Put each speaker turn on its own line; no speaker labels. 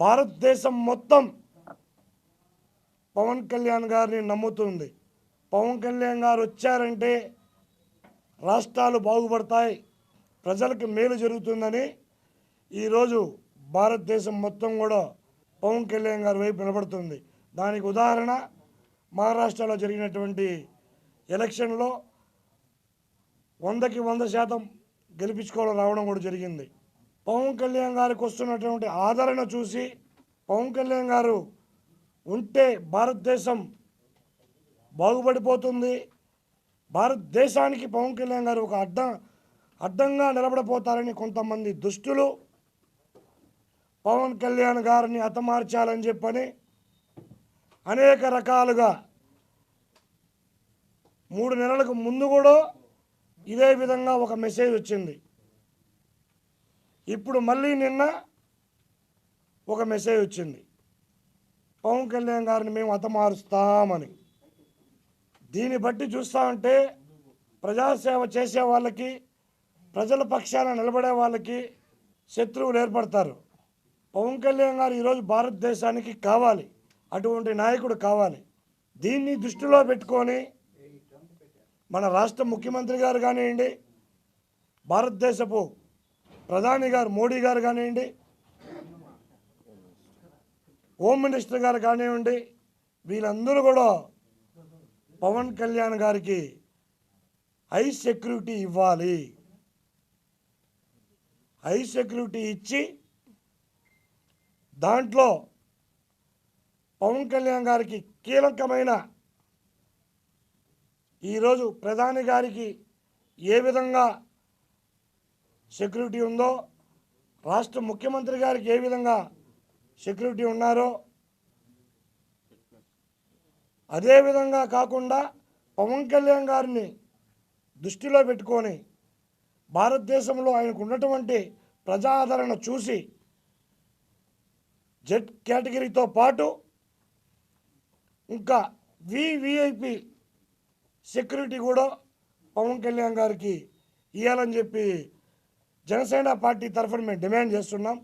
భారతదేశం మొత్తం పవన్ కళ్యాణ్ గారిని నమ్ముతుంది. పవన్ కళ్యాణ్ గారు వచ్చారంటే రాష్ట్రాలు బాగుపడతాయి ప్రజలకు మేలు జరుగుతుందని ఈరోజు భారతదేశం మొత్తం కూడా పవన్ కళ్యాణ్ గారి వైపు నిలబడుతుంది. దానికి ఉదాహరణ మహారాష్ట్రలో జరిగినటువంటి ఎలక్షన్లో వందకి వంద శాతం గెలిపించుకోవడం రావడం కూడా జరిగింది. పవన్ కళ్యాణ్ గారికి వస్తున్నటువంటి ఆదరణ చూసి పవన్ కళ్యాణ్ గారు ఉంటే భారతదేశం బాగుపడిపోతుంది. భారతదేశానికి పవన్ కళ్యాణ్ గారు ఒక అడ్డం అడ్డంగా నిలబడిపోతారని కొంతమంది దుష్టులు పవన్ కళ్యాణ్ గారిని హతమార్చాలని చెప్పని అనేక రకాలుగా మూడు నెలలకు ముందు కూడా ఇదే విధంగా ఒక మెసేజ్ వచ్చింది. ఇప్పుడు మళ్ళీ నిన్న ఒక మెసేజ్ వచ్చింది. పవన్ కళ్యాణ్ గారిని మేము హతమారుస్తామని. దీన్ని బట్టి చూస్తా ఉంటే ప్రజాసేవ చేసే వాళ్ళకి ప్రజల పక్షాన నిలబడే వాళ్ళకి శత్రువులు ఏర్పడతారు. పవన్ కళ్యాణ్ గారు ఈరోజు భారతదేశానికి కావాలి. అటువంటి నాయకుడు కావాలి. దీన్ని దృష్టిలో పెట్టుకొని మన రాష్ట్ర ముఖ్యమంత్రి గారు కానివ్వండి భారతదేశపు ప్రధాని గారు మోడీ గారు కానివ్వండి హోమ్ మినిస్టర్ గారు కానివ్వండి వీళ్ళందరూ కూడా పవన్ కళ్యాణ్ గారికి హై సెక్యూరిటీ ఇవ్వాలి. హై సెక్యూరిటీ ఇచ్చి దాంట్లో పవన్ కళ్యాణ్ గారికి కీలకమైన ఈరోజు ప్రధాని గారికి ఏ విధంగా సెక్యూరిటీ ఉందో రాష్ట్ర ముఖ్యమంత్రి గారికి ఏ విధంగా సెక్యూరిటీ ఉన్నారో అదే విధంగా కాకుండా పవన్ కళ్యాణ్ గారిని దృష్టిలో పెట్టుకొని భారతదేశంలో ఆయనకు ఉన్నటువంటి ప్రజాదరణ చూసి జెడ్ కేటగిరీతో పాటు ఇంకా వివిఐపి సెక్యూరిటీ కూడా పవన్ కళ్యాణ్ గారికి ఇవ్వాలని చెప్పి జనసేన పార్టీ తరఫున మేము డిమాండ్ చేస్తున్నాం.